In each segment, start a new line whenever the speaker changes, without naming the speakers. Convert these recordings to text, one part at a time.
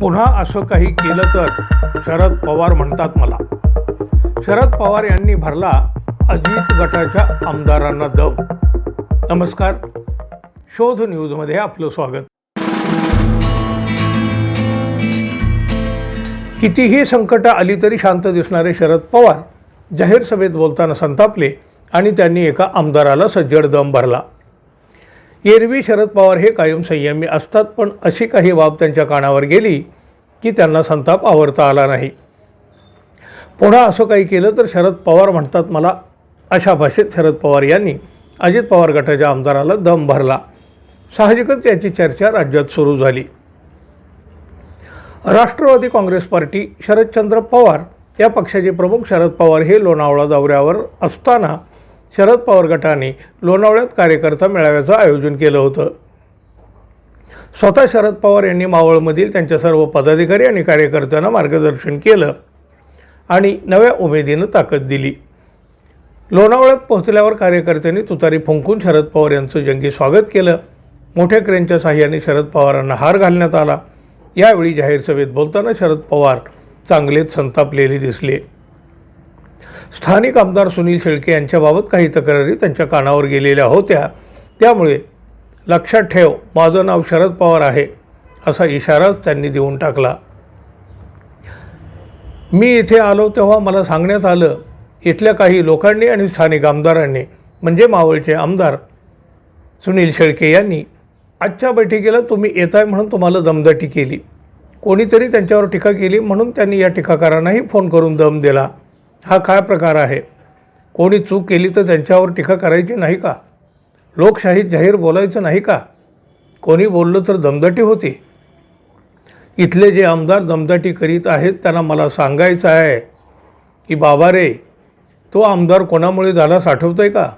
पुन्हा असं काही केलं तर? शरद पवार म्हणतात मला. शरद पवार यांनी भरला अजित गटाच्या आमदारांना दम. नमस्कार. शोध न्यूजमध्ये आपलं स्वागत. कितीही संकटं आली तरी शांत दिसणारे शरद पवार जाहीर सभेत बोलताना संतापले आणि त्यांनी एका आमदाराला सज्जड दम भरला. एरवी शरद पवार हे कायम संयमी असतात पण अशी काही बाब त्यांच्या कानावर गेली की त्यांना संताप आवरता आला नाही. पुन्हा असं काही केलं तर शरद पवार म्हणतात मला अशा भाषेत शरद पवार यांनी अजित पवार गटाच्या आमदाराला दम भरला. साहजिकच याची चर्चा राज्यात सुरू झाली. राष्ट्रवादी काँग्रेस पार्टी शरदचंद्र पवार या पक्षाचे प्रमुख शरद पवार हे लोणावळा दौऱ्यावर असताना शरद पवार गटाने लोणावळ्यात कार्यकर्ता मेळाव्याचं आयोजन केलं होतं. स्वतः शरद पवार यांनी मावळमधील त्यांच्या सर्व पदाधिकारी आणि कार्यकर्त्यांना मार्गदर्शन केलं आणि नव्या उमेदीनं ताकद दिली. लोणावळ्यात पोहोचल्यावर कार्यकर्त्यांनी तुतारी फुंकून शरद पवार यांचं जंगी स्वागत केलं. मोठ्या क्रेनच्या साह्याने शरद पवारांना हार घालण्यात आला. यावेळी जाहीर सभेत बोलताना शरद पवार चांगलेच संतापलेले दिसले. स्थानिक आमदार सुनील शेळके यांच्याबाबत काही तक्रारी त्यांच्या कानावर गेलेल्या होत्या. त्यामुळे लक्षात ठेव माझं नाव शरद पवार आहे असा इशाराच त्यांनी देऊन टाकला. मी इथे आलो तेव्हा मला सांगण्यात आलं इथल्या काही लोकांनी आणि स्थानिक आमदारांनी म्हणजे मावळचे आमदार सुनील शेळके यांनी आजच्या बैठकीला तुम्ही येताय म्हणून तुम्हाला दमदाटी केली. कोणीतरी त्यांच्यावर टीका केली म्हणून त्यांनी या टीकाकारांनाही फोन करून दम दिला. हा काय प्रकार आहे? कोणी चूक केली तर त्यांच्यावर टीका करायची नाही का? लोकशाहीत जाहीर बोलायचं नाही का? कोणी बोललं तर दमदाटी होती. इथले जे आमदार दमदाटी करीत आहेत त्यांना मला सांगायचं आहे की बाबा रे तो आमदार कोणामुळे झालास आठवतं आहे का?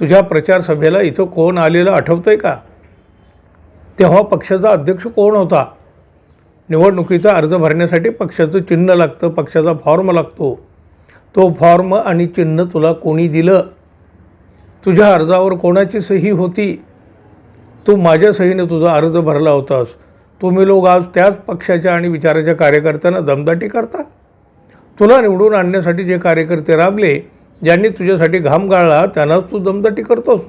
तुझ्या प्रचार सभेला इथं कोण आलेलं आठवतं आहे का? तेव्हा पक्षाचा अध्यक्ष कोण होता? निवडणुकीचा अर्ज भरण्यासाठी पक्षाचं चिन्ह लागतं पक्षाचा फॉर्म लागतो. तो फॉर्म आणि चिन्ह तुला कोणी दिलं? तुझ्या अर्जावर कोणाची सही होती? तू माझ्या सहीने तुझा अर्ज भरला होतास. तुम्ही लोक आज त्याच पक्षाच्या आणि विचाराच्या कार्यकर्त्यांना दमदाटी करता? तुला निवडून आणण्यासाठी जे कार्यकर्ते राबले ज्यांनी तुझ्यासाठी घाम गाळला त्यांनाच तू दमदाटी करतोस.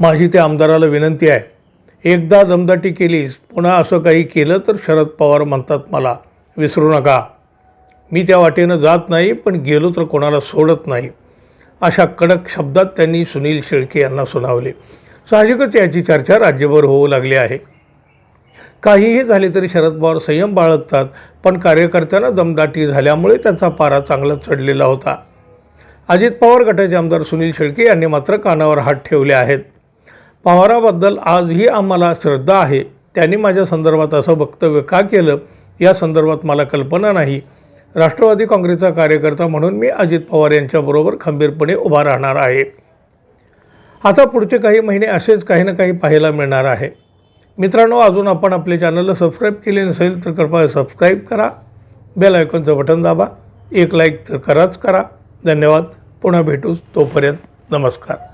माझी त्या आमदाराला विनंती आहे एकदा दमदाटी केलीस पुन्हा असं काही केलं तर शरद पवार म्हणतात मला विसरू नका. मी त्या वाटेनं जात नाही पण गेलो तर कोणाला सोडत नाही. अशा कडक शब्दात त्यांनी सुनील शेळके यांना सुनावले. साहजिकच याची चर्चा राज्यभर होऊ लागली आहे. काहीही झाले तरी शरद पवार संयम बाळगतात पण कार्यकर्त्यांना दमदाटी झाल्यामुळे त्यांचा पारा चांगला चढलेला होता. अजित पवार गटाचे आमदार सुनील शेळके यांनी मात्र कानावर हात ठेवले आहेत. पवाराबद्दल आजही आम्हाला श्रद्धा आहे. त्यांनी माझ्या संदर्भात असं वक्तव्य का केलं? या संदर्भात मला कल्पना नाही. राष्ट्रवादी काँग्रेसचा कार्यकर्ता म्हणून मी अजित पवार यांच्याबरोबर खंबीरपणे उभा राहणार आहे. आता पुढचे काही महिने असेच काही ना काही पाहायला मिळणार आहे. मित्रांनो अजून आपण आपले चॅनलला सबस्क्राईब केले नसेल तर कृपया सबस्क्राईब करा. बेल आयकॉनचं बटन दाबा. एक लाईक तर कराच करा. धन्यवाद. पुन्हा भेटूच तोपर्यंत. नमस्कार.